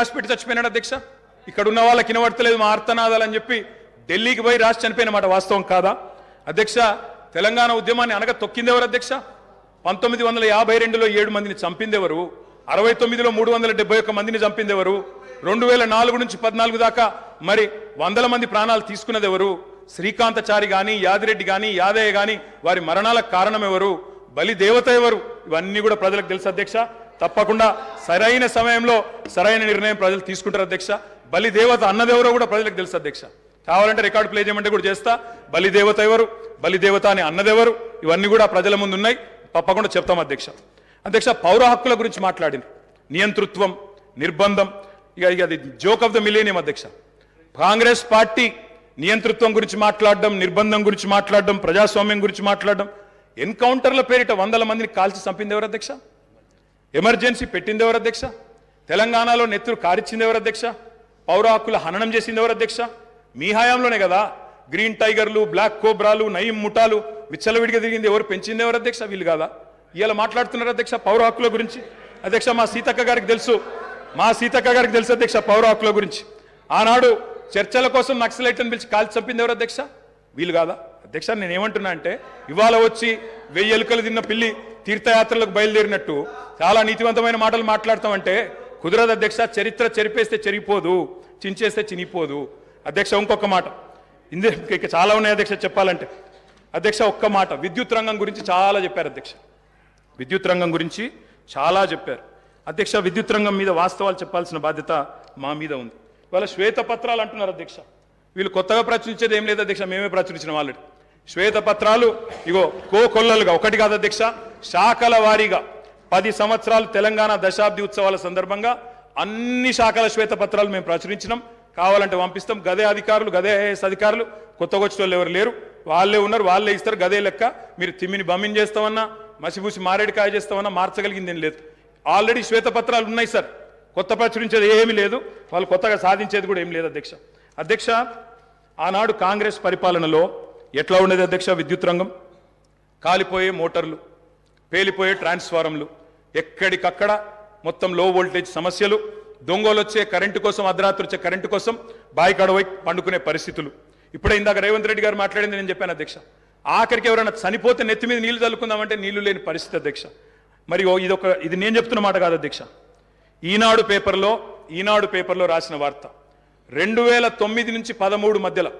రాసి చచ్చిపోయినాడు అధ్యక్ష. ఇక్కడ ఉన్న వాళ్ళకి వినబడతలేదు మా అర్థనాదాలు అని చెప్పి ఢిల్లీకి పోయి రాసి చనిపోయిన మాట వాస్తవం కాదా? అధ్యక్ష తెలంగాణ ఉద్యమాన్ని అనగా తొక్కింది ఎవరు అధ్యక్ష? పంతొమ్మిది వందల యాభై రెండులో ఏడు మందిని చంపిందెవరు? అరవై తొమ్మిదిలో మూడు వందల డెబ్బై ఒక్క మందిని చంపిందెవరు? రెండు వేల నాలుగు నుంచి పద్నాలుగు దాకా మరి వందల మంది ప్రాణాలు తీసుకున్నది ఎవరు శ్రీకాంతచారి గాని యాదిరెడ్డి గాని యాదయ్య గాని వారి మరణాలకు కారణం ఎవరు? బలి దేవత ఎవరు? ఇవన్నీ కూడా ప్రజలకు తెలుసు అధ్యక్ష. తప్పకుండా సరైన సమయంలో సరైన నిర్ణయం ప్రజలు తీసుకుంటారు అధ్యక్ష. బలి దేవత అన్నదెవరో కూడా ప్రజలకు తెలుసు అధ్యక్ష. కావాలంటే రికార్డు ప్లే చేయమంటే కూడా చేస్తా. బలి దేవత ఎవరు? బలి దేవత అని అన్నదెవరు? ఇవన్నీ కూడా ప్రజల ముందు ఉన్నాయి. తప్పకుండా చెప్తాం అధ్యక్ష. అధ్యక్ష పౌర హక్కుల గురించి మాట్లాడింది. నియంతృత్వం నిర్బంధం ఇక ఇక అది జోక్ ఆఫ్ ద మిలేనియం అధ్యక్ష. కాంగ్రెస్ పార్టీ నియంతృత్వం గురించి మాట్లాడడం నిర్బంధం గురించి మాట్లాడడం ప్రజాస్వామ్యం గురించి మాట్లాడడం ఎన్కౌంటర్ల పేరిట వందల మందిని కాల్చి చంపింది ఎవరు అధ్యక్ష? ఎమర్జెన్సీ పెట్టింది ఎవరు అధ్యక్ష? తెలంగాణలో నెత్తురు కారిచ్చింది ఎవరు అధ్యక్ష? పౌర హక్కుల హననం చేసింది ఎవరు అధ్యక్ష? మీ హయాంలోనే కదా. గ్రీన్ టైగర్లు బ్లాక్ కోబ్రాలు నయీం ముఠాలు విచ్చలవిడిగా తిరిగింది ఎవరు? పెంచింది ఎవరు అధ్యక్ష? వీళ్ళు కాదా? ఇలా మాట్లాడుతున్నారు అధ్యక్ష పౌర హక్కుల గురించి. అధ్యక్ష మా సీతక్క గారికి తెలుసు. మా సీతక్క గారికి తెలుసు అధ్యక్ష పౌర హక్కుల గురించి. ఆనాడు చర్చల కోసం నక్సలైట్లను పిలిచి కాల్చి చంపింది ఎవరు అధ్యక్ష? వీళ్ళు కాదా? అధ్యక్ష నేనేమంటున్నా అంటే ఇవాళ వచ్చి వెయ్యి ఎలుకలు తిన్న పిల్లి తీర్థయాత్రలకు బయలుదేరినట్టు చాలా నీతివంతమైన మాటలు మాట్లాడతామంటే కుదరదు అధ్యక్ష చరిత్ర చెరిపేస్తే చెరిగిపోదు చించేస్తే చినిపోదు అధ్యక్ష ఇంకొక మాట. ఇందే ఇక చాలా ఉన్నాయి అధ్యక్ష చెప్పాలంటే. అధ్యక్ష ఒక్క మాట. విద్యుత్ రంగం గురించి చాలా చెప్పారు అధ్యక్ష. విద్యుత్ రంగం గురించి చాలా చెప్పారు. అధ్యక్ష విద్యుత్ రంగం మీద వాస్తవాలు చెప్పాల్సిన బాధ్యత మా మీద ఉంది. వాళ్ళ శ్వేతపత్రాలు అంటున్నారు అధ్యక్ష. వీళ్ళు కొత్తగా ప్రచురించేది ఏం లేదు అధ్యక్ష మేమే ప్రచురించిన వాళ్ళు శ్వేతపత్రాలు ఇగో కో కొల్లలుగా ఒకటి కాదు అధ్యక్ష శాఖల వారీగా పది సంవత్సరాలు తెలంగాణ దశాబ్ది ఉత్సవాల సందర్భంగా అన్ని శాఖల శ్వేతపత్రాలు మేము ప్రచురించినాం. కావాలంటే పంపిస్తాం. గదే అధికారులు గదే ఐఏఎస్ అధికారులు కొత్తగా వచ్చిన వాళ్ళు ఎవరు లేరు. వాళ్ళే ఉన్నారు వాళ్ళే ఇస్తారు. గదే లెక్క మీరు తిమ్మిని బమ్మిని చేస్తామన్నా మసిపూసి మారేడికాయ చేస్తామన్నా మార్చగలిగింది ఏం లేదు. ఆల్రెడీ శ్వేతపత్రాలు ఉన్నాయి సార్. కొత్త ప్రచురించేది ఏమీ లేదు. వాళ్ళు కొత్తగా సాధించేది కూడా ఏం లేదు అధ్యక్ష. అధ్యక్ష ఆనాడు కాంగ్రెస్ పరిపాలనలో ఎట్లా ఉండేది అధ్యక్ష విద్యుత్ రంగం? కాలిపోయే మోటార్లు పేలిపోయే ట్రాన్స్ఫారంలు ఎక్కడికక్కడ మొత్తం లో వోల్టేజ్ సమస్యలు దొంగలు వచ్చే కరెంటు కోసం అర్ధరాత్రి వచ్చే కరెంటు కోసం బాయి కడవై పండుకునే పరిస్థితులు. ఇప్పుడే ఇందాక రేవంత్ రెడ్డి గారు మాట్లాడింది నేను చెప్పాను అధ్యక్ష. ఆఖరికి ఎవరైనా చనిపోతే నెత్తి మీద నీళ్ళు చల్లుకుందామంటే నీళ్ళు లేని పరిస్థితి అధ్యక్ష. మరి ఓ ఇదొక ఇది నేను చెప్తున్న మాట కాదు అధ్యక్ష. ఈనాడు పేపర్లో ఈనాడు పేపర్లో రాసిన వార్త. రెండు వేల తొమ్మిది నుంచి పదమూడు మధ్యలో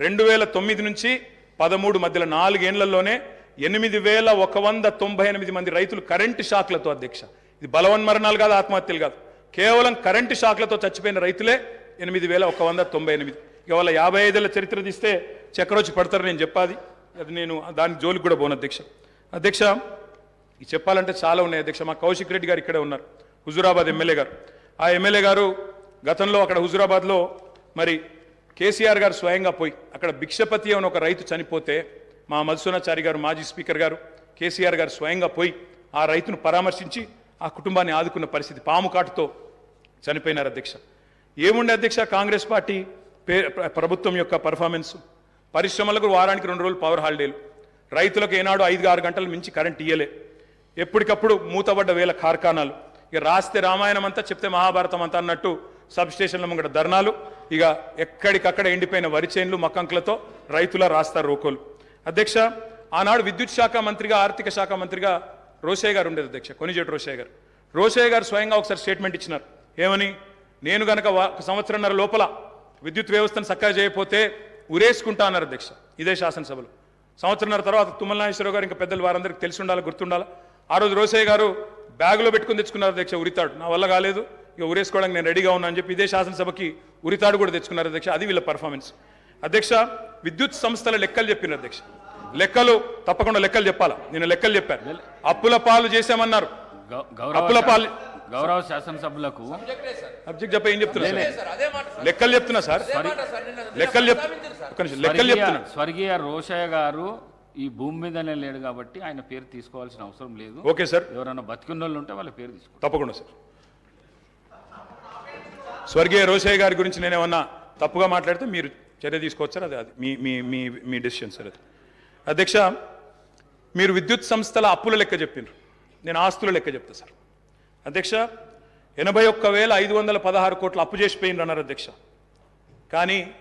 రెండు వేల తొమ్మిది నుంచి పదమూడు మధ్యలో నాలుగేళ్ళలోనే ఎనిమిది వేల ఒక వంద తొంభై ఎనిమిది మంది రైతులు కరెంటు షాక్లతో అధ్యక్ష. ఇది బలవన్మరణాలు కాదు ఆత్మహత్యలు కాదు. కేవలం కరెంటు షాక్లతో చచ్చిపోయిన రైతులే ఎనిమిది వేల ఒక వంద తొంభై ఎనిమిది. ఇవాళ యాభై ఐదేళ్ళ చరిత్ర తీస్తే చక్రొచ్చి పడతారు నేను చెప్పాది అది నేను దాని జోలికి కూడా పోను అధ్యక్ష. అధ్యక్ష ఇది చెప్పాలంటే చాలా ఉన్నాయి అధ్యక్ష. మా కౌశిక్ రెడ్డి గారు ఇక్కడే ఉన్నారు. హుజురాబాద్ ఎమ్మెల్యే గారు. ఆ ఎమ్మెల్యే గారు గతంలో అక్కడ హుజురాబాద్లో మరి కేసీఆర్ గారు స్వయంగా పోయి అక్కడ భిక్షపతి అని ఒక రైతు చనిపోతే మా మధుసూనాచారి గారు మాజీ స్పీకర్ గారు కేసీఆర్ గారు స్వయంగా పోయి ఆ రైతును పరామర్శించి ఆ కుటుంబాన్ని ఆదుకున్న పరిస్థితి పాము కాటుతో చనిపోయినారు అధ్యక్ష. ఏముండే అధ్యక్ష? కాంగ్రెస్ పార్టీ పే ప్రభుత్వం యొక్క పర్ఫార్మెన్స్ పరిశ్రమలకు వారానికి రెండు రోజులు పవర్ హాలిడేలు రైతులకు ఏనాడు ఐదు ఆరు గంటలు మించి కరెంట్ ఇయ్యలే. ఎప్పటికప్పుడు మూతబడ్డ వేల కార్ఖానాలు. ఇక రాస్తే రామాయణం అంతా చెప్తే మహాభారతం అంతా అన్నట్టు స్టేషన్ల ముంగట ధర్నాలు ఇక ఎక్కడికక్కడ ఎండిపోయిన వరి చేన్లు మక్కంకులతో రైతుల రాస్తారు రోకోలు. అధ్యక్ష ఆనాడు విద్యుత్ శాఖ మంత్రిగా ఆర్థిక శాఖ మంత్రిగా రోషయ్య గారు ఉండేది అధ్యక్ష కొనిజేటి రోషయ్య గారు. రోషయ్య గారు స్వయంగా ఒకసారి స్టేట్మెంట్ ఇచ్చినారు. ఏమని? నేను గనక ఒక సంవత్సరంన్నర లోపల విద్యుత్ వ్యవస్థను చక్కగా చేయకపోతే ఉరేసుకుంటా అన్నారు అధ్యక్ష ఇదే శాసనసభలో. సంవత్సరంన్నర తర్వాత తుమ్మల నాగేశ్వరరావు గారు ఇంకా పెద్దలు వారందరికీ తెలిసి ఉండాలి గుర్తుండాలి? ఆ రోజు రోసయ్య గారు బ్యాగులో పెట్టుకుని తెచ్చుకున్నారు అధ్యక్ష ఉరితాడు. నా వల్ల కాలేదు. ఇక ఉరేసుకోవడానికి నేను రెడీగా ఉన్నా అని చెప్పి ఇదే శాసనసభకి ఉరితాడు కూడా తెచ్చుకున్నారు అధ్యక్ష. అది వీళ్ళ పర్ఫార్మెన్స్ అధ్యక్ష విద్యుత్ సంస్థల లెక్కలు చెప్పిన అధ్యక్ష. లెక్కలు తప్పకుండా లెక్కలు చెప్పాలా? నేను లెక్కలు చెప్పాను అప్పుల పాలు చేశామన్నారు. అప్పుల గౌరవ పాలు గౌరవ శాసనసభ్యులకు అబ్జెక్ట్ చెప్ప ఏం చెప్తున్నా సార్? లెక్కలు చెప్తున్నా సార్? లెక్కలు లెక్కలు చెప్తున్నా. స్వర్గీయ రోషయ్య గారు ఈ భూమి మీదనే లేడు కాబట్టి ఆయన పేరు తీసుకోవాల్సిన అవసరం లేదు. Okay sir. ఎవరైనా బతికున్న వాళ్ళు ఉంటే వాళ్ళ పేరు తీసుకో తప్పకుండా సార్. స్వర్గీయ రోషయ్య గారి గురించి నేనేమన్నా తప్పుగా మాట్లాడితే మీరు చర్య తీసుకోవచ్చు సార్. అది అది మీ మీ మీ మీ డెసిషన్ సార్ అది. అధ్యక్ష మీరు విద్యుత్ సంస్థల అప్పుల లెక్క చెప్పిండ్రు నేను ఆస్తుల లెక్క చెప్తా సార్. అధ్యక్ష ఎనభై ఒక్క వేల ఐదు వందల పదహారు కోట్లు అప్పు చేసిపోయింది అన్నారు అధ్యక్ష. కానీ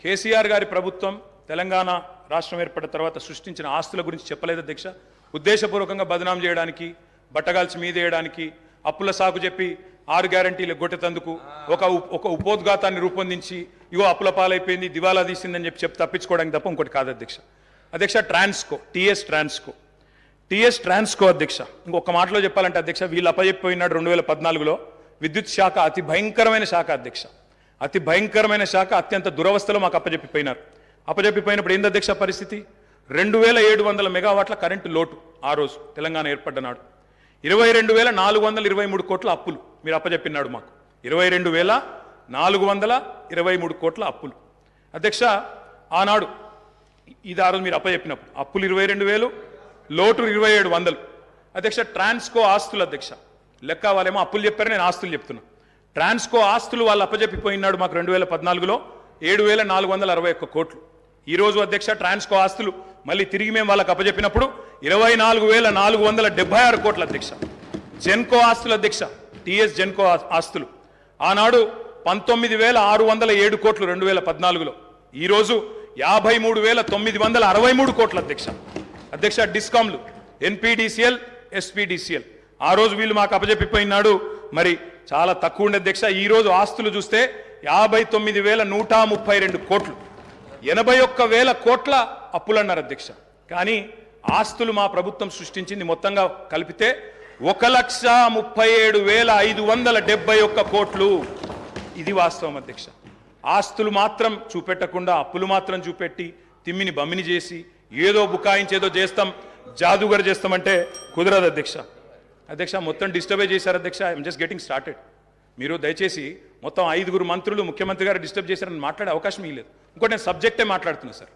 కేసీఆర్ గారి ప్రభుత్వం తెలంగాణ రాష్ట్రం ఏర్పడిన తర్వాత సృష్టించిన ఆస్తుల గురించి చెప్పలేదు అధ్యక్ష. ఉద్దేశపూర్వకంగా బదనాం చేయడానికి బట్టగాల్చి మీదేయడానికి అప్పుల సాకు చెప్పి ఆరు గ్యారంటీలు గొట్టెతందుకు ఒక ఒక ఉపోద్ఘాతాన్ని రూపొందించి ఇగో అప్పుల పాలైపోయింది దివాలా తీసిందని చెప్పి చెప్పి తప్పించుకోవడానికి తప్ప ఇంకోటి కాదు అధ్యక్ష. అధ్యక్ష ట్రాన్స్కో టీఎస్ ట్రాన్స్కో. టీఎస్ ట్రాన్స్కో అధ్యక్ష. ఇంకొక మాటలో చెప్పాలంటే అధ్యక్ష వీళ్ళు అప్పచెప్పిపోయినాడు రెండు వేల పద్నాలుగులో. విద్యుత్ శాఖ అతి భయంకరమైన శాఖ అధ్యక్ష. అతి భయంకరమైన శాఖ అత్యంత దురవస్థలో మాకు అప్పచెప్పిపోయినారు అప్పచెప్పిపోయినప్పుడు ఏంది అధ్యక్ష పరిస్థితి? రెండు వేల ఏడు వందల మెగావాట్ల కరెంటు లోటు ఆ రోజు తెలంగాణ ఏర్పడ్డనాడు ఇరవై రెండు వేల నాలుగు వందల ఇరవై మూడు కోట్ల అప్పులు. మీరు అప్పచెప్పినాడు మాకు. ఇరవై రెండు వేల నాలుగు వందల ఇరవై మూడు కోట్ల అప్పులు. అధ్యక్ష ఆనాడు ఇది ఆ రోజు మీరు అప్పచెప్పినప్పుడు అప్పులు ఇరవై రెండు వేలు లోటు ఇరవై ఏడు వందలు. అధ్యక్ష ట్రాన్స్కో ఆస్తులు అధ్యక్ష. లెక్క వాళ్ళేమో అప్పులు చెప్పారు నేను ఆస్తులు చెప్తున్నా. ట్రాన్స్కో ఆస్తులు వాళ్ళు అప్పచెప్పిపోయినాడు మాకు రెండు వేల పద్నాలుగులో ఏడు వేల నాలుగు వందల అరవై ఒక్క కోట్లు. ఈరోజు అధ్యక్ష ట్రాన్స్కో ఆస్తులు మళ్ళీ తిరిగి మేము వాళ్ళకి అప్పచెప్పినప్పుడు ఇరవై నాలుగు వేల నాలుగు వందల డెబ్బై ఆరు కోట్ల అధ్యక్ష. జెన్కో ఆస్తుల అధ్యక్ష టిఎస్ జెన్కో ఆస్తులు. ఆనాడు పంతొమ్మిది వేల ఆరు వందల ఏడు కోట్లు రెండు వేల పద్నాలుగులో. ఈరోజు యాభై మూడు వేల తొమ్మిది వందల అరవై మూడు కోట్ల అధ్యక్ష. అధ్యక్ష డిస్కామ్లు ఎన్పిడిసిఎల్ ఎస్పిడిసిఎల్. ఆ రోజు వీళ్ళు మాకు అప్పజెప్పిపోయినాడు మరి చాలా తక్కువ ఉండే అధ్యక్ష. ఈ రోజు ఆస్తులు చూస్తే యాభై తొమ్మిది వేల నూట ముప్పై రెండు కోట్లు. ఎనభై ఒక్క వేల కోట్ల అప్పులన్నారు అధ్యక్ష. కానీ ఆస్తులు మా ప్రభుత్వం సృష్టించింది మొత్తంగా కలిపితే ఒక లక్ష ముప్పై ఏడు వేల ఐదు వందల డెబ్బై ఒక్క కోట్లు. ఇది వాస్తవం అధ్యక్ష. ఆస్తులు మాత్రం చూపెట్టకుండా అప్పులు మాత్రం చూపెట్టి తిమ్మిని బమ్మిని చేసి ఏదో బుకాయించేదో చేస్తాం జాదుగర్ చేస్తామంటే కుదరదు అధ్యక్ష. అధ్యక్ష మొత్తం డిస్టర్బే చేశారు అధ్యక్ష. I'm just getting started. మీరు దయచేసి మొత్తం ఐదుగురు మంత్రులు ముఖ్యమంత్రి గారు డిస్టర్బ్ చేశారని మాట్లాడే అవకాశం ఇవ్వలేదు ఇంకోటి నేను సబ్జెక్టే మాట్లాడుతున్నా సార్.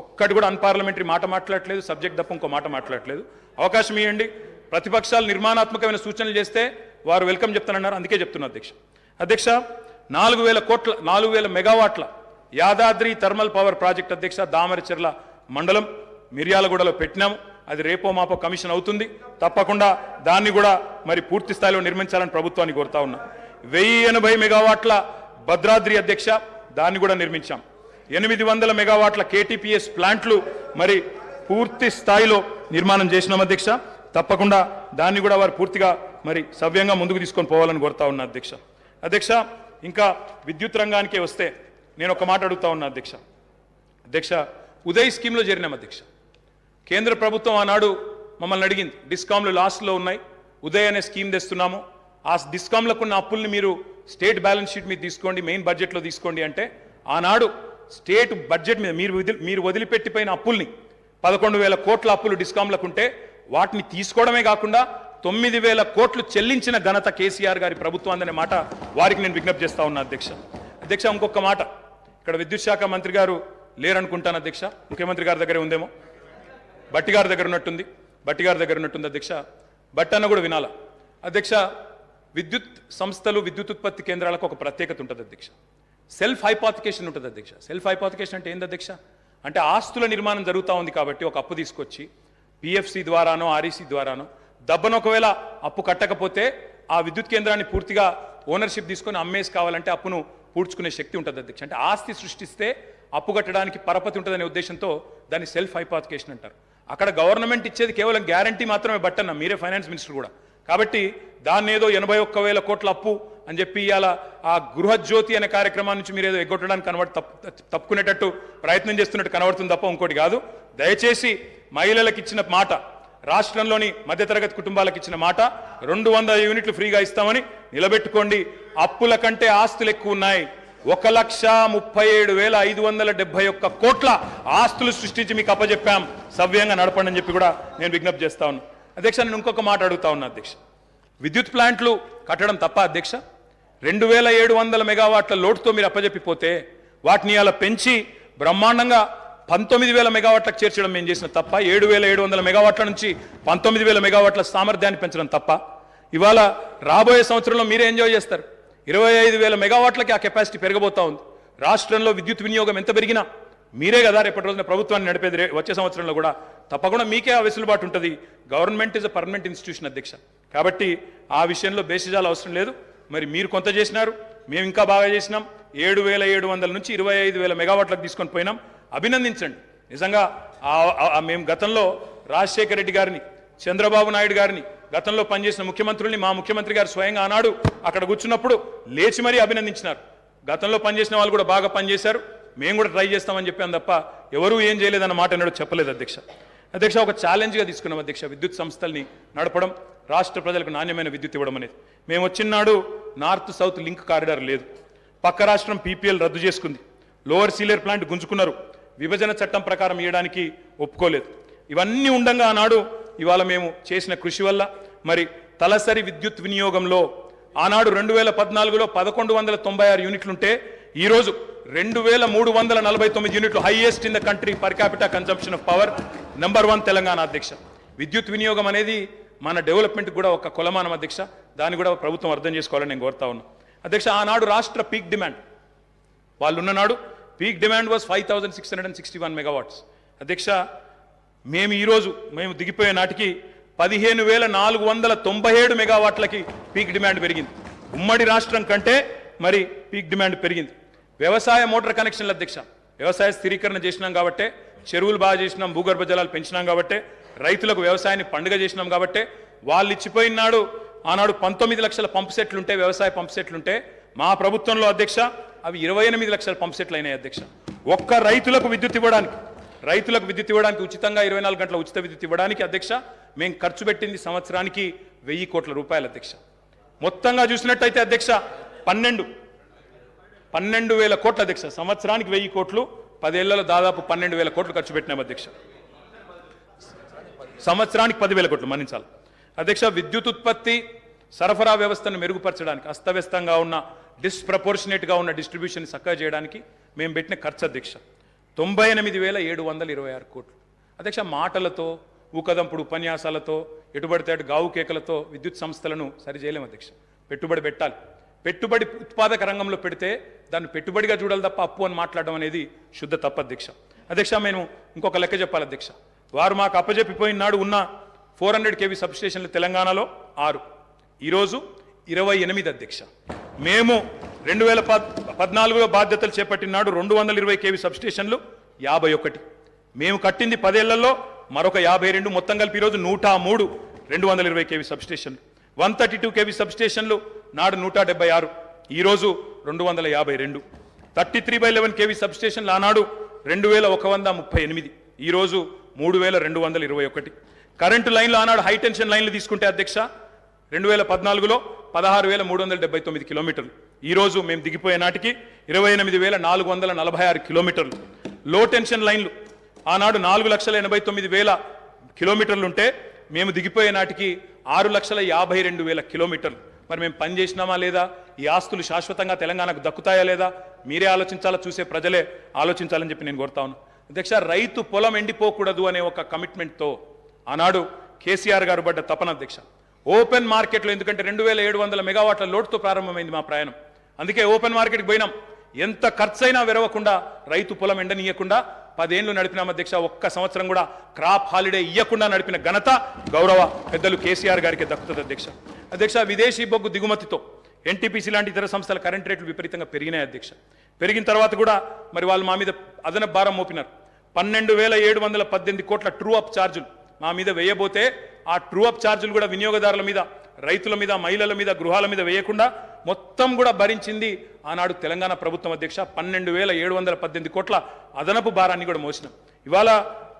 ఒక్కటి కూడా అన్పార్లమెంటరీ మాట మాట్లాడట్లేదు సబ్జెక్ట్ తప్ప ఇంకో మాట మాట్లాడలేదు అవకాశం ఇవ్వండి ప్రతిపక్షాలు నిర్మాణాత్మకమైన సూచనలు చేస్తే వారు వెల్కమ్ చెప్తానన్నారు. అందుకే చెప్తున్నా అధ్యక్ష. అధ్యక్ష నాలుగు వేల కోట్ల నాలుగు వేల మెగావాట్ల యాదాద్రి థర్మల్ పవర్ ప్రాజెక్ట్ అధ్యక్ష దామరచెర్ల మండలం మిర్యాలగూడలో పెట్టినాము. అది రేపో మాపో కమిషన్ అవుతుంది. తప్పకుండా దాన్ని కూడా మరి పూర్తి స్థాయిలో నిర్మించాలని ప్రభుత్వాన్ని కోరుతా ఉన్నా. వెయ్యి ఎనభై మెగావాట్ల భద్రాద్రి అధ్యక్ష దాన్ని కూడా నిర్మించాం. ఎనిమిది వందల మెగావాట్ల కేటీపీఎస్ ప్లాంట్లు మరి పూర్తి స్థాయిలో నిర్మాణం చేసినాం అధ్యక్ష. తప్పకుండా దాన్ని కూడా వారు పూర్తిగా మరి సవ్యంగా ముందుకు తీసుకొని పోవాలని కోరుతా ఉన్నా అధ్యక్ష. అధ్యక్ష ఇంకా విద్యుత్ రంగానికే వస్తే నేను ఒక మాట అడుగుతా ఉన్నా అధ్యక్ష. అధ్యక్ష ఉదయ్ స్కీమ్లో చేరినాం అధ్యక్ష. కేంద్ర ప్రభుత్వం ఆనాడు మమ్మల్ని అడిగింది డిస్కామ్లు లాస్ట్లో ఉన్నాయి ఉదయ్ అనే స్కీమ్ తెస్తున్నాము. ఆ డిస్కామ్లకు ఉన్న అప్పుల్ని మీరు స్టేట్ బ్యాలెన్స్ షీట్ మీద తీసుకోండి మెయిన్ బడ్జెట్లో తీసుకోండి అంటే ఆనాడు స్టేట్ బడ్జెట్ మీద మీరు వదిలి మీరు వదిలిపెట్టిపోయిన అప్పుల్ని పదకొండు వేల కోట్ల అప్పులు డిస్కామ్లకు ఉంటే వాటిని తీసుకోవడమే కాకుండా తొమ్మిది వేల కోట్లు చెల్లించిన ఘనత కేసీఆర్ గారి ప్రభుత్వం మాట వారికి నేను విజ్ఞప్తి చేస్తా ఉన్నా అధ్యక్ష. అధ్యక్ష ఇంకొక మాట. ఇక్కడ విద్యుత్ శాఖ మంత్రి గారు లేరనుకుంటాను అధ్యక్ష. ముఖ్యమంత్రి గారి దగ్గరే ఉందేమో? బట్టి గారి దగ్గర ఉన్నట్టుంది. బట్టి గారి దగ్గర ఉన్నట్టుంది అధ్యక్ష. బట్టి అన్న కూడా వినాలా? అధ్యక్ష విద్యుత్ సంస్థలు విద్యుత్ ఉత్పత్తి కేంద్రాలకు ఒక ప్రత్యేకత ఉంటుంది అధ్యక్ష. సెల్ఫ్ హైపాతికేషన్ ఉంటుంది అధ్యక్ష. సెల్ఫ్ హైపాతికేషన్ అంటే ఏంది అధ్యక్ష? అంటే ఆస్తుల నిర్మాణం జరుగుతూ ఉంది కాబట్టి ఒక అప్పు తీసుకొచ్చి పిఎఫ్సి ద్వారానో ఆర్ఈసీ ద్వారానో దబ్బను ఒకవేళ అప్పు కట్టకపోతే ఆ విద్యుత్ కేంద్రాన్ని పూర్తిగా ఓనర్షిప్ తీసుకొని అమ్మేసి కావాలంటే అప్పును పూడ్చుకునే శక్తి ఉంటుంది అధ్యక్ష. అంటే ఆస్తి సృష్టిస్తే అప్పు కట్టడానికి పరపతి ఉంటుందనే ఉద్దేశంతో దాన్ని సెల్ఫ్ హైపాతికేషన్ అంటారు. అక్కడ గవర్నమెంట్ ఇచ్చేది కేవలం గ్యారంటీ మాత్రమే బట్టన్న మీరే ఫైనాన్స్ మినిస్టర్ కూడా. కాబట్టి దాన్ని ఏదో ఎనభై ఒక్క వేల కోట్ల అప్పు అని చెప్పి ఇవాళ ఆ గృహజ్యోతి అనే కార్యక్రమం నుంచి మీరు ఏదో ఎగ్గొట్టడానికి కనబడి తప్పుకునేటట్టు ప్రయత్నం చేస్తున్నట్టు కనబడుతుంది తప్ప ఇంకోటి కాదు. దయచేసి మహిళలకు ఇచ్చిన మాట రాష్ట్రంలోని మధ్యతరగతి కుటుంబాలకు ఇచ్చిన మాట రెండు వందల యూనిట్లు ఫ్రీగా ఇస్తామని నిలబెట్టుకోండి. అప్పుల కంటే ఆస్తులు ఎక్కువ ఉన్నాయి. ఒక లక్ష ముప్పై ఏడు వేల ఐదు వందల డెబ్బై ఒక్క కోట్ల ఆస్తులు సృష్టించి మీకు అప్పజెప్పాం. సవ్యంగా నడపండి అని చెప్పి కూడా నేను విజ్ఞప్తి చేస్తా అధ్యక్ష నేను ఇంకొక మాట అడుగుతా ఉన్నా అధ్యక్ష. విద్యుత్ ప్లాంట్లు కట్టడం తప్ప అధ్యక్ష రెండు వేల ఏడు వందల మెగావాట్ల లోటుతో మీరు అప్పజెప్పిపోతే వాటిని అలా పెంచి బ్రహ్మాండంగా పంతొమ్మిది వేల మెగావాట్లకు చేర్చడం మేము చేసిన తప్ప ఏడు వేల ఏడు వందల మెగావాట్ల నుంచి పంతొమ్మిది వేల మెగావాట్ల సామర్థ్యాన్ని పెంచడం తప్ప ఇవాళ రాబోయే సంవత్సరంలో మీరే ఎంజాయ్ చేస్తారు. ఇరవై ఐదు వేల మెగావాట్లకి ఆ కెపాసిటీ పెరగబోతా ఉంది. రాష్ట్రంలో విద్యుత్ వినియోగం ఎంత పెరిగినా మీరే కదా రేపటి రోజున ప్రభుత్వాన్ని నడిపేది వచ్చే సంవత్సరంలో కూడా. తప్పకుండా మీకే ఆ వెసులుబాటు ఉంటుంది. Government is a permanent institution అధ్యక్ష. కాబట్టి ఆ విషయంలో బేసిజాలు అవసరం లేదు. మరి మీరు కొంత చేసినారు మేము ఇంకా బాగా చేసినాం. ఏడు వేల ఏడు వందల నుంచి ఇరవై ఐదు వేల మెగావాట్లకు తీసుకొని పోయినాం. అభినందించండి. నిజంగా మేము గతంలో రాజశేఖర రెడ్డి గారిని చంద్రబాబు నాయుడు గారిని గతంలో పనిచేసిన ముఖ్యమంత్రుల్ని మా ముఖ్యమంత్రి గారు స్వయంగా ఆనాడు అక్కడ కూర్చున్నప్పుడు లేచి మరీ అభినందించినారు. గతంలో పనిచేసిన వాళ్ళు కూడా బాగా పనిచేశారు. మేము కూడా ట్రై చేస్తామని చెప్పాం తప్ప ఎవరూ ఏం చేయలేదన్న మాట అన్నాడు చెప్పలేదు అధ్యక్ష. అధ్యక్ష ఒక ఛాలెంజ్గా తీసుకున్నాం అధ్యక్ష విద్యుత్ సంస్థల్ని నడపడం రాష్ట్ర ప్రజలకు నాణ్యమైన విద్యుత్ ఇవ్వడం అనేది. మేము వచ్చినాడు నార్త్ సౌత్ లింక్ కారిడార్ లేదు. పక్క రాష్ట్రం పీపీఎల్ రద్దు చేసుకుంది. లోవర్ సీలియర్ ప్లాంట్ గుంజుకున్నారు. విభజన చట్టం ప్రకారం ఇవ్వడానికి ఒప్పుకోలేదు. ఇవన్నీ ఉండంగా ఆనాడు ఇవాళ మేము చేసిన కృషి వల్ల మరి తలసరి విద్యుత్ వినియోగంలో ఆనాడు రెండు వేల పద్నాలుగులో పదకొండు వందల తొంభై ఆరు యూనిట్లుంటే ఈరోజు రెండు వేల మూడు వందల నలభై తొమ్మిది యూనిట్లు highest in the country per capital consumption of power number one Telangana అధ్యక్ష. విద్యుత్ వినియోగం అనేది మన డెవలప్మెంట్ కూడా ఒక కొలమానం అధ్యక్ష. దాన్ని కూడా ప్రభుత్వం అర్థం చేసుకోవాలని నేను కోరుతా ఉన్నా. అధ్యక్ష ఆనాడు రాష్ట్ర పీక్ డిమాండ్ వాళ్ళు ఉన్ననాడు peak demand was five thousand six hundred and sixty one megawatts అధ్యక్ష మేము ఈరోజు మేము దిగిపోయే నాటికి పదిహేను వేల నాలుగు వందల తొంభై ఏడు మెగావాట్లకి పీక్ డిమాండ్ పెరిగింది. ఉమ్మడి రాష్ట్రం కంటే మరి పీక్ డిమాండ్ పెరిగింది. వ్యవసాయ మోటార్ కనెక్షన్ల అధ్యక్ష. వ్యవసాయ స్థిరీకరణ చేసినాం కాబట్టే చెరువులు బాగా చేసినాం భూగర్భ జలాలు పెంచినాం కాబట్టే రైతులకు వ్యవసాయాన్ని పండుగ చేసినాం కాబట్టే వాళ్ళు ఇచ్చిపోయిన నాడు ఆనాడు పంతొమ్మిది లక్షల పంప్ సెట్లుంటే వ్యవసాయ పంప్ సెట్లుంటే మా ప్రభుత్వంలో అధ్యక్ష అవి ఇరవై ఎనిమిది లక్షల పంప్ సెట్లు అయినాయి అధ్యక్ష. ఒక్క రైతులకు విద్యుత్ ఇవ్వడానికి రైతులకు విద్యుత్ ఇవ్వడానికి ఉచితంగా ఇరవై నాలుగు గంటల ఉచిత విద్యుత్ ఇవ్వడానికి అధ్యక్ష మేము ఖర్చు పెట్టింది సంవత్సరానికి వెయ్యి కోట్ల రూపాయలు అధ్యక్ష. మొత్తంగా చూసినట్టయితే అధ్యక్ష పన్నెండు పన్నెండు వేల కోట్ల అధ్యక్ష. సంవత్సరానికి వెయ్యి కోట్లు పదేళ్ళలో దాదాపు పన్నెండు వేల కోట్లు ఖర్చు పెట్టినాం అధ్యక్ష. సంవత్సరానికి పదివేల కోట్లు మన్నించాలి. అధ్యక్ష విద్యుత్ ఉత్పత్తి సరఫరా వ్యవస్థను మెరుగుపరచడానికి అస్తవ్యస్తంగా ఉన్న డిస్ప్రపోర్షనేట్గా ఉన్న డిస్ట్రిబ్యూషన్ చక్కగా చేయడానికి మేము పెట్టిన ఖర్చు అధ్యక్ష. తొంభై ఎనిమిది వేల ఏడు వందల ఇరవై ఆరు కోట్లు. అధ్యక్ష మాటలతో ఊకదంపుడు ఉపన్యాసాలతో ఎటుబడితే గావు కేకలతో విద్యుత్ సంస్థలను సరిచేయలేము అధ్యక్ష. పెట్టుబడి పెట్టాలి. పెట్టుబడి ఉత్పాదక రంగంలో పెడితే దాన్ని పెట్టుబడిగా చూడాలి తప్ప అప్పు అని మాట్లాడడం అనేది శుద్ధ తప్ప అధ్యక్ష. అధ్యక్ష మేము ఇంకొక లెక్క చెప్పాలి అధ్యక్ష. వారు మాకు అప్పజెప్పిపోయిన నాడు ఉన్న ఫోర్ హండ్రెడ్ కేవీ సబ్స్టేషన్లు తెలంగాణలో ఆరు. ఈరోజు ఇరవై ఎనిమిది అధ్యక్ష. మేము రెండు వేల పద్ పద్నాలుగులో బాధ్యతలు చేపట్టిన నాడు రెండు వందల ఇరవై కేవీ సబ్స్టేషన్లు యాభై ఒకటి. మేము కట్టింది పదేళ్ళలో మరొక యాభై రెండు మొత్తం కలిపి ఈరోజు నూట మూడు రెండు వందల ఇరవై కేవీ సబ్స్టేషన్లు. వన్ థర్టీ టూ కేవీ సబ్స్టేషన్లు నాడు నూట డెబ్బై ఆరు. ఈరోజు రెండు వందల యాభై రెండు. Thirty three by eleven KV సబ్స్టేషన్లు ఆనాడు రెండు వేల ఒక వంద ముప్పై ఎనిమిది. ఈరోజు మూడు వేల రెండు వందల ఇరవై ఒకటి. కరెంటు లైన్లు ఆనాడు హై టెన్షన్ లైన్లు తీసుకుంటే అధ్యక్ష రెండు వేల పద్నాలుగులో పదహారు వేల మూడు వందల డెబ్బై తొమ్మిది కిలోమీటర్లు. ఈరోజు మేము దిగిపోయే నాటికి ఇరవై ఎనిమిది వేల నాలుగు వందల నలభై ఆరు కిలోమీటర్లు. లో టెన్షన్ లైన్లు. ఆనాడు నాలుగు లక్షల ఎనభై తొమ్మిది వేల కిలోమీటర్లు ఉంటే మేము దిగిపోయే నాటికి ఆరు లక్షల యాభై రెండు వేల కిలోమీటర్లు. మరి మేము పని చేసినామా లేదా? ఈ ఆస్తులు శాశ్వతంగా తెలంగాణకు దక్కుతాయా లేదా? మీరే ఆలోచించాలా? చూసే ప్రజలే ఆలోచించాలని చెప్పి నేను కోరుతా ఉన్నాను అధ్యక్ష రైతు పొలం ఎండిపోకూడదు అనే ఒక కమిట్మెంట్తో ఆనాడు కేసీఆర్ గారు పడ్డ తపన అధ్యక్ష. ఓపెన్ మార్కెట్లో ఎందుకంటే రెండు వేల ఏడు వందల మెగావాట్ల లోటుతో ప్రారంభమైంది మా ప్రయాణం. అందుకే ఓపెన్ మార్కెట్కి పోయినాం. ఎంత ఖర్చైనా విరవకుండా రైతు పొలం ఎండనీయకుండా పదేళ్ళు నడిపినాం అధ్యక్ష ఒక్క సంవత్సరం కూడా క్రాప్ హాలిడే ఇవ్వకుండా నడిపిన ఘనత గౌరవ పెద్దలు కేసీఆర్ గారికి దక్కుతుంది అధ్యక్ష అధ్యక్ష విదేశీ బొగ్గు దిగుమతితో ఎన్టీపీసీ లాంటి ఇతర సంస్థల కరెంట్ రేట్లు విపరీతంగా పెరిగినాయి అధ్యక్ష పెరిగిన తర్వాత కూడా మరి వాళ్ళు మా మీద అదనపు భారం మోపినారు. పన్నెండు వేల ఏడు వందల పద్దెనిమిది కోట్ల ట్రూ అప్ ఛార్జులు మా మీద వేయబోతే ఆ ట్రూ అప్ ఛార్జులు కూడా వినియోగదారుల మీద రైతుల మీద మహిళల మీద గృహాల మీద వేయకుండా మొత్తం కూడా భరించింది ఆనాడు తెలంగాణ ప్రభుత్వం అధ్యక్ష. పన్నెండు వేల ఏడు వందల పద్దెనిమిది కోట్ల అదనపు భారాన్ని కూడా మోసినాం. ఇవాళ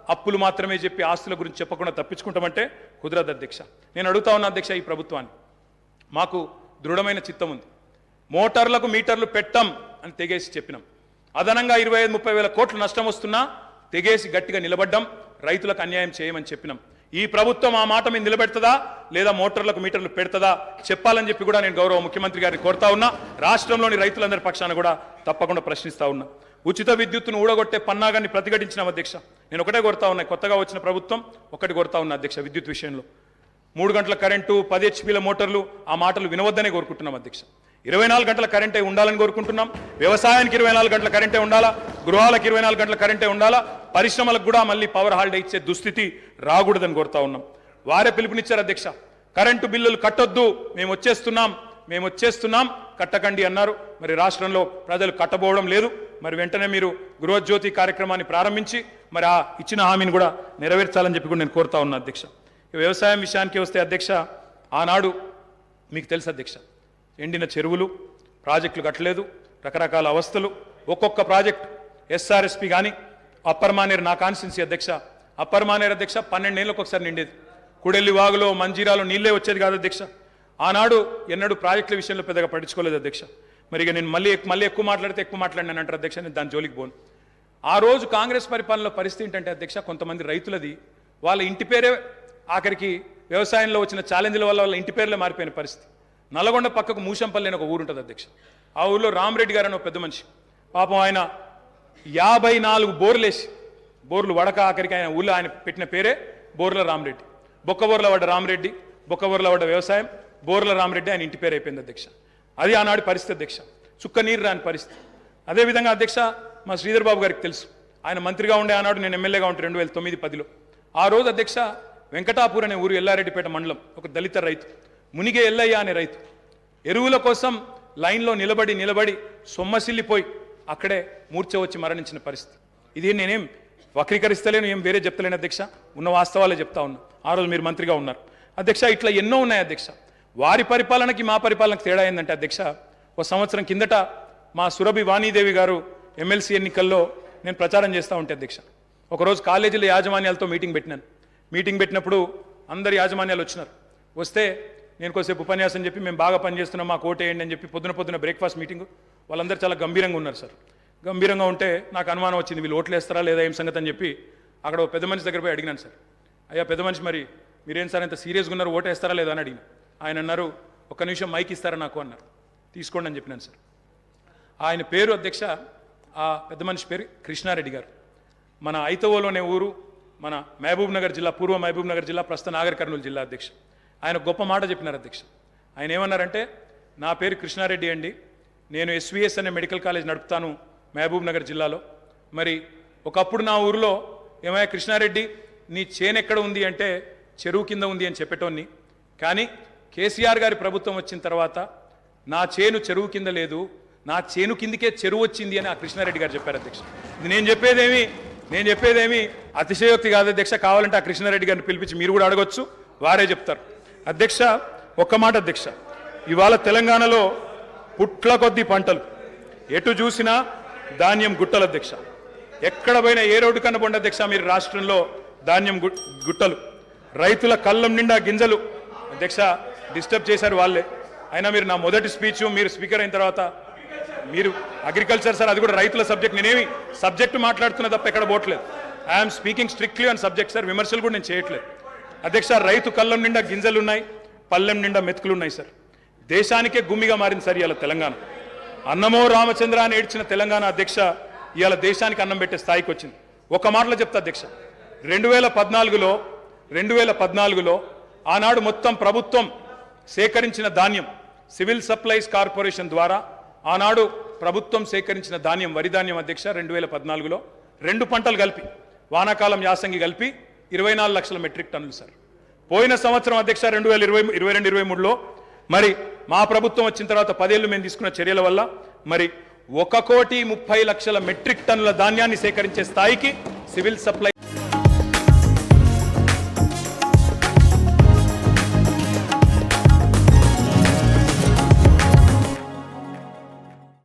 అప్పులు మాత్రమే చెప్పి ఆస్తుల గురించి చెప్పకుండా తప్పించుకుంటామంటే కుదరదు అధ్యక్ష. నేను అడుగుతా ఉన్న అధ్యక్ష ఈ ప్రభుత్వాన్ని. మాకు దృఢమైన చిత్తం ఉంది. మోటార్లకు మీటర్లు పెట్టం అని తెగేసి చెప్పినాం. అదనంగా ఇరవై ఐదు ముప్పై వేల కోట్లు నష్టం వస్తున్నా తెగేసి గట్టిగా నిలబడ్డం రైతులకు అన్యాయం చేయమని చెప్పినాం. ఈ ప్రభుత్వం ఆ మాట మీద నిలబెడుతుందా? లేదా మోటార్లకు మీటర్లు పెడుతుందా? చెప్పాలని చెప్పి కూడా నేను గౌరవ ముఖ్యమంత్రి గారిని కోరుతా ఉన్నా. రాష్ట్రంలోని రైతులందరి పక్షాన కూడా తప్పకుండా ప్రశ్నిస్తా ఉన్నా. ఉచిత విద్యుత్తును ఊడగొట్టే పన్నాగాన్ని ప్రతిఘటించిన అధ్యక్ష. నేను ఒకటే కోరుతా ఉన్నా. కొత్తగా వచ్చిన ప్రభుత్వం ఒకటి కోరుతా ఉన్నా అధ్యక్ష విద్యుత్ విషయంలో. మూడు గంటల కరెంటు పది హెచ్పీల మోటార్లు ఆ మాటలు వినవద్దనే కోరుకుంటున్నాం అధ్యక్ష. ఇరవై నాలుగు గంటల కరెంటే ఉండాలని కోరుకుంటున్నాం. వ్యవసాయానికి ఇరవై నాలుగు గంటల కరెంటే ఉండాలా? గృహాలకు ఇరవై నాలుగు గంటల కరెంటే ఉండాలా? పరిశ్రమలకు కూడా మళ్ళీ పవర్ హాలిడే ఇచ్చే దుస్థితి రాకూడదని కోరుతా ఉన్నాం. వారే పిలుపునిచ్చారు అధ్యక్ష. కరెంటు బిల్లులు కట్టొద్దు. మేము వచ్చేస్తున్నాం. మేము వచ్చేస్తున్నాం. కట్టకండి అన్నారు. మరి రాష్ట్రంలో ప్రజలు కట్టబోవడం లేదు. మరి వెంటనే మీరు గృహజ్యోతి కార్యక్రమాన్ని ప్రారంభించి మరి ఆ ఇచ్చిన హామీని కూడా నెరవేర్చాలని చెప్పి కూడా నేను కోరుతా ఉన్నా అధ్యక్ష. వ్యవసాయం విషయానికి వస్తే అధ్యక్ష ఆనాడు మీకు తెలుసు అధ్యక్ష. ఎండిన చెరువులు ప్రాజెక్టులు కట్టలేదు రకరకాల అవస్థలు. ఒక్కొక్క ప్రాజెక్ట్ ఎస్ఆర్ఎస్పి కానీ అప్పర్ మానేరు నా కాన్స్టిట్యున్సీ అధ్యక్ష. అప్పర్ మానేరు అధ్యక్ష పన్నెండేళ్ళకి ఒకసారి నిండేది. కుడెల్లి వాగులో మంజీరాలో నీళ్ళే వచ్చేది కాదు అధ్యక్ష. ఆనాడు ఎన్నడూ ప్రాజెక్టుల విషయంలో పెద్దగా పట్టించుకోలేదు అధ్యక్ష. మరి ఇక నేను మళ్ళీ మళ్ళీ ఎక్కువ మాట్లాడితే ఎక్కువ మాట్లాడినాను అంటారు అధ్యక్ష నేను దాని జోలికి పోను. ఆ రోజు కాంగ్రెస్ పరిపాలనలో పరిస్థితి ఏంటంటే అధ్యక్ష కొంతమంది రైతులది వాళ్ళ ఇంటి పేరే ఆఖరికి వ్యవసాయంలో వచ్చిన ఛాలెంజ్ల వల్ల వాళ్ళ ఇంటి పేర్లే మారిపోయిన పరిస్థితి. నల్లగొండ పక్కకు మూషంపల్లి అని ఒక ఊరు ఉంటుంది అధ్యక్ష. ఆ ఊళ్ళో రామరెడ్డి గారు అని ఒక పెద్ద మనిషి. పాపం ఆయన యాభై నాలుగు బోర్లేసి బోర్లు వడక ఆఖరికి ఆయన ఊళ్ళో ఆయన పెట్టిన పేరే బోర్ల రామరెడ్డి. బొక్కబోర్ల పడ్డ రామరెడ్డి బొక్కబోర్ల పడ్డ వ్యవసాయం బోర్ల రామరెడ్డి ఆయన ఇంటి పేరు అయిపోయింది అధ్యక్ష. అది ఆనాడు పరిస్థితి అధ్యక్ష. చుక్క నీరు రాని పరిస్థితి. అదేవిధంగా అధ్యక్ష మా శ్రీధర్ బాబు గారికి తెలుసు. ఆయన మంత్రిగా ఉండే ఆనాడు నేను ఎమ్మెల్యేగా ఉంటే రెండు వేల తొమ్మిది పదిలో. ఆ రోజు అధ్యక్ష వెంకటాపూర్ అనే ఊరు ఎల్లారెడ్డిపేట మండలం ఒక దళిత రైతు. మునిగే ఎల్లయ్య అనే రైతు. ఎరువుల కోసం లైన్లో నిలబడి నిలబడి సొమ్మసిల్లిపోయి అక్కడే మూర్చ వచ్చి మరణించిన పరిస్థితి. ఇది నేనేం వక్రీకరిస్తలేను ఏం వేరే చెప్తలేను అధ్యక్ష. ఉన్న వాస్తవాలే చెప్తా ఉన్నా. ఆ రోజు మీరు మంత్రిగా ఉన్నారు. అధ్యక్ష ఇట్లా ఎన్నో ఉన్నాయి అధ్యక్ష. వారి పరిపాలనకి మా పరిపాలనకి తేడా ఏంటంటే అధ్యక్ష ఒక సంవత్సరం కిందట మా సురభి వాణీదేవి గారు ఎమ్మెల్సీ ఎన్నికల్లో నేను ప్రచారం చేస్తూ ఉంటే అధ్యక్ష. ఒకరోజు కాలేజీల యాజమాన్యాలతో మీటింగ్ పెట్టినాను. మీటింగ్ పెట్టినప్పుడు అందరు యాజమాన్యాలు వచ్చినారు. వస్తే నేను కొద్దిసేపు ఉపన్యాసం చెప్పి మేము బాగా పనిచేస్తున్నాం మా ఓటేయండి అని చెప్పి పొద్దున పొద్దున బ్రేక్ఫాస్ట్ మీటింగ్ వాళ్ళందరూ చాలా గంభీరంగా ఉన్నారు సార్. గంభీరంగా ఉంటే నాకు అనుమానం వచ్చింది వీళ్ళు ఓట్లు వేస్తారా లేదా ఏం సంగతి అని చెప్పి అక్కడ ఒక పెద్ద మనిషి దగ్గర పోయి అడిగినాను సార్. అయ్యా పెద్ద మనిషి మరి మీరేం సార్ ఇంత సీరియస్గా ఉన్నారు ఓటు వేస్తారా లేదా అని అడిగిన. ఆయన అన్నారు ఒక్క నిమిషం మైక్ ఇస్తారా నాకు? అన్నారు. తీసుకోండి అని చెప్పినాను సార్. ఆయన పేరు అధ్యక్ష ఆ పెద్ద మనిషి పేరు కృష్ణారెడ్డి గారు. మన ఐతవోలోనే ఊరు మన మహబూబ్ నగర్ జిల్లా పూర్వ మహబూబ్ నగర్ జిల్లా ప్రస్తుత నాగర్ కర్నూలు జిల్లా అధ్యక్ష. ఆయన గొప్ప మాట చెప్పినారు అధ్యక్ష. ఆయన ఏమన్నారంటే నా పేరు కృష్ణారెడ్డి అండి. నేను ఎస్విఎస్ అనే మెడికల్ కాలేజ్ నడుపుతాను మహబూబ్ నగర్ జిల్లాలో. మరి ఒకప్పుడు నా ఊరిలో ఏమయ్యా కృష్ణారెడ్డి నీ చేను ఎక్కడ ఉంది అంటే చెరువు కింద ఉంది అని చెప్పేటోన్ని. కానీ కేసీఆర్ గారి ప్రభుత్వం వచ్చిన తర్వాత నా చేను చెరువు కింద లేదు నా చేను కిందికే చెరువు వచ్చింది అని ఆ కృష్ణారెడ్డి గారు చెప్పారు అధ్యక్ష. ఇది నేను చెప్పేదేమి నేను చెప్పేదేమి అతిశయోక్తి కాదు అధ్యక్ష. కావాలంటే ఆ కృష్ణారెడ్డి గారిని పిలిపించి మీరు కూడా అడగొచ్చు వారే చెప్తారు. అధ్యక్ష ఒక్క మాట అధ్యక్ష. ఇవాళ తెలంగాణలో పుట్ల కొద్ది పంటలు. ఎటు చూసినా ధాన్యం గుట్టలు అధ్యక్ష. ఎక్కడ పోయినా ఏ రోడ్డు కన్నా పోండి అధ్యక్ష మీరు రాష్ట్రంలో ధాన్యం గుట్టలు. రైతుల కళ్ళం నిండా గింజలు అధ్యక్ష డిస్టర్బ్ చేశారు వాళ్ళే. అయినా మీరు నా మొదటి స్పీచ్ మీరు స్పీకర్ అయిన తర్వాత మీరు అగ్రికల్చర్ సార్ అది కూడా రైతుల సబ్జెక్ట్. నేనేమి సబ్జెక్ట్ మాట్లాడుతున్నా తప్ప ఎక్కడ పోవట్లేదు. I'm speaking strictly on subject sir విమర్శలు కూడా నేను చేయట్లేదు. అధ్యక్ష రైతు కళ్ళం నిండా గింజలున్నాయి పల్లెం నిండా మెతుకులున్నాయి సార్. దేశానికే గుమ్మిగా మారింది సార్ ఇవాళ తెలంగాణ. అన్నమో రామచంద్ర అని ఏడ్చిన తెలంగాణ అధ్యక్ష ఇవాళ దేశానికి అన్నం పెట్టే స్థాయికి వచ్చింది. ఒక మాటలో చెప్తా అధ్యక్ష రెండు వేల పద్నాలుగులో రెండు వేల పద్నాలుగులో ఆనాడు మొత్తం ప్రభుత్వం సేకరించిన ధాన్యం సివిల్ సప్లైస్ కార్పొరేషన్ ద్వారా ఆనాడు ప్రభుత్వం సేకరించిన ధాన్యం వరి ధాన్యం అధ్యక్ష రెండు వేల పద్నాలుగులో రెండు పంటలు కలిపి వానాకాలం యాసంగి కలిపి ఇరవై నాలుగు లక్షల మెట్రిక్ టన్నులు సార్. పోయిన సంవత్సరం అధ్యక్ష రెండు వేల ఇరవై ఇరవై రెండు ఇరవై మూడులో మరి మా ప్రభుత్వం వచ్చిన తర్వాత పదేళ్ళు మేము తీసుకున్న చర్యల వల్ల మరి ఒక కోటి ముప్పై లక్షల మెట్రిక్ టన్నుల ధాన్యాన్ని సేకరించే స్థాయికి సివిల్ సప్లై